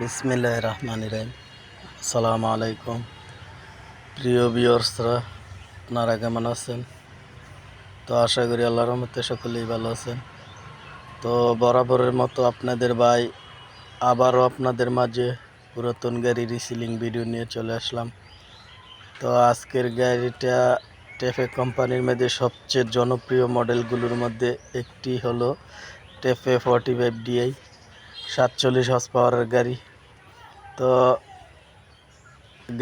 বিসমিল্লাহ রহমান রাহিম। আসসালামু আলাইকুম। প্রিয় বিয়র্সরা আপনারা কেমন আছেন? তো আশা করি আল্লাহর রহমতে সকলেই ভালো আছেন। তো বরাবরের মতো আপনাদের ভাই আবারও আপনাদের মাঝে পুরাতন গাড়ি রিসিলিং ভিডিও নিয়ে চলে আসলাম। তো আজকের গাড়িটা টেফে কোম্পানির মধ্যে সবচেয়ে জনপ্রিয় মডেলগুলোর মধ্যে একটি হলো টেফে ফর্টি ফাইভ ডিআই সাতচল্লিশ হর্স পাওয়ারের গাড়ি। তো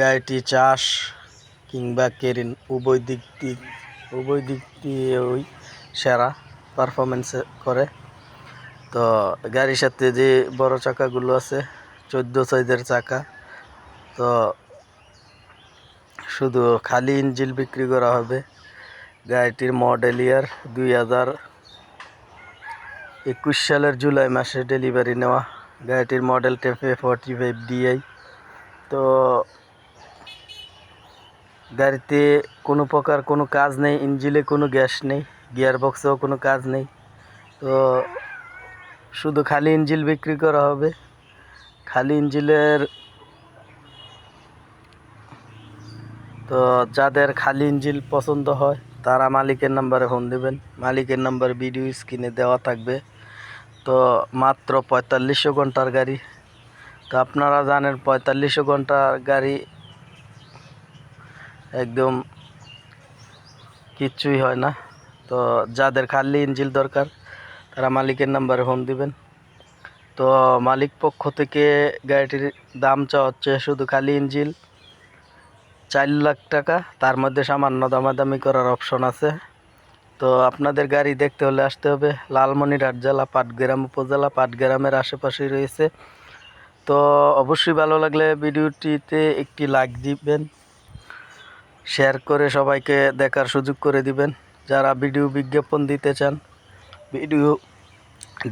গাড়িটি চাষ কিংবা কেরিন, উভয় দিক দিক উভয় দিক দিয়ে ওই সেরা পারফরমেন্স করে। তো গাড়ির সাথে যে বড় চাকাগুলো আছে, চোদ্দ সাইজের চাকা, তো শুধু খালি ইঞ্জিল বিক্রি করা হবে। গাড়িটির মডেল ইয়ার দুই হাজার একুশ সালের জুলাই মাসে ডেলিভারি নেওয়া। গাড়িটির model TAFE forty five DI তো গাড়িতে কোনো প্রকার কোনো কাজ নেই ইঞ্জিলে কোনো গ্যাস নেই গিয়ার বক্সেও কোনো কাজ নেই। তো শুধু খালি ইঞ্জিল বিক্রি করা হবে। খালি ইঞ্জিলের তো যাদের খালি ইঞ্জিল পছন্দ হয়, তারা মালিকের নাম্বারে ফোন দেবেন। মালিকের নাম্বার ভিডিও স্ক্রিনে দেওয়া থাকবে। তো মাত্র পঁয়তাল্লিশশো ঘণ্টার গাড়ি। তো আপনারা জানেন পঁয়তাল্লিশশো ঘণ্টার গাড়ি একদম কিচ্ছুই হয় না। তো যাদের খালি ইঞ্জিল দরকার, তারা মালিকের নাম্বারে ফোন দিবেন। তো মালিক পক্ষ থেকে গাড়িটির দাম চা হচ্ছে শুধু খালি ইঞ্জিল। চার লাখ টাকা, তার মধ্যে সামান্য দামাদামি করার অপশন আছে। তো আপনাদের গাড়ি দেখতে হলে আসতে হবে লালমনিরহাট জেলা, পাটগ্রাম উপজেলা, পাটগ্রামের আশেপাশেই রয়েছে। তো অবশ্যই ভালো লাগলে ভিডিওটিতে একটি লাইক দিবেন শেয়ার করে সবাইকে দেখার সুযোগ করে দিবেন। যারা ভিডিও বিজ্ঞাপন দিতে চান, ভিডিও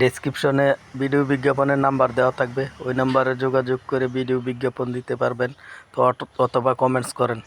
ডেসক্রিপশনে ভিডিও বিজ্ঞাপনের নাম্বার দেওয়া থাকবে। ওই নাম্বারে যোগাযোগ করে ভিডিও বিজ্ঞাপন দিতে পারবেন। তো অথবা কমেন্টস করেন।